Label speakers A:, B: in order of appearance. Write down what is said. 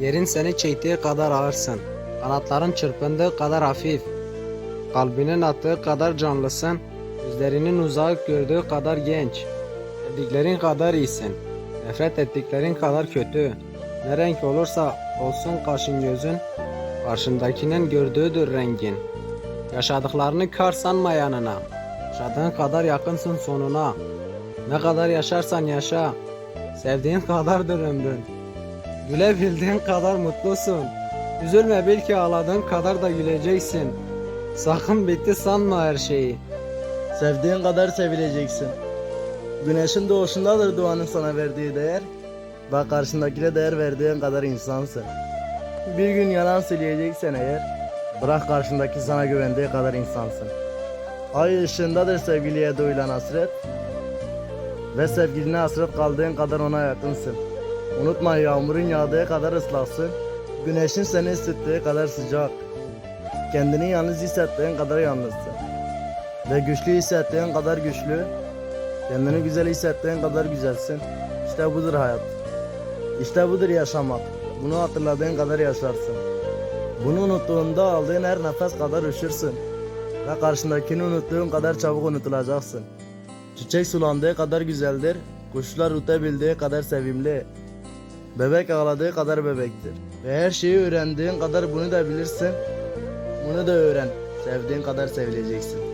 A: Yerin seni çektiği kadar ağırsın. Kanatların çırpındığı kadar hafif. Kalbinin attığı kadar canlısın. Gözlerinin uzak gördüğü kadar genç. Sevdiklerin kadar iyisin. Nefret ettiklerin kadar kötü. Ne renk olursa olsun kaşın gözün, karşındakinin gördüğüdür rengin. Yaşadıklarını kar sanma yanına. Yaşadığın kadar yakınsın sonuna. Ne kadar yaşarsan yaşa. Sevdiğin kadardır ömrün. Gülebildiğin kadar mutlusun. Üzülme bil ki ağladığın kadar da güleceksin. Sakın bitti sanma her şeyi.
B: Sevdiğin kadar sevileceksin. Güneşin doğuşundadır doğanın sana verdiği değer. Bak karşındakine değer verdiğin kadar insansın. Bir gün yalan söyleyeceksen eğer, bırak karşındaki sana güvendiği kadar insansın. Ay ışığındadır sevgiliye duyulan hasret. Ve sevgiline hasret kaldığın kadar ona yakınsın. Unutma yağmurun yağdığı kadar ıslaksın. Güneşin seni ısıttığı kadar sıcak. Kendini yalnız hissettiğin kadar yalnızsın. Ve güçlü hissettiğin kadar güçlü, kendini güzel hissettiğin kadar güzelsin. İşte budur hayat. İşte budur yaşamak. Bunu hatırladığın kadar yaşarsın. Bunu unuttuğunda aldığın her nefes kadar üşürsün. Ve karşındakini unuttuğun kadar çabuk unutulacaksın. Çiçek sulandığı kadar güzeldir. Kuşlar uçabildiği kadar sevimli. Bebek ağladığı kadar bebektir. Ve her şeyi öğrendiğin kadar bunu da bilirsin. Bunu da öğren. Sevdiğin kadar sevileceksin.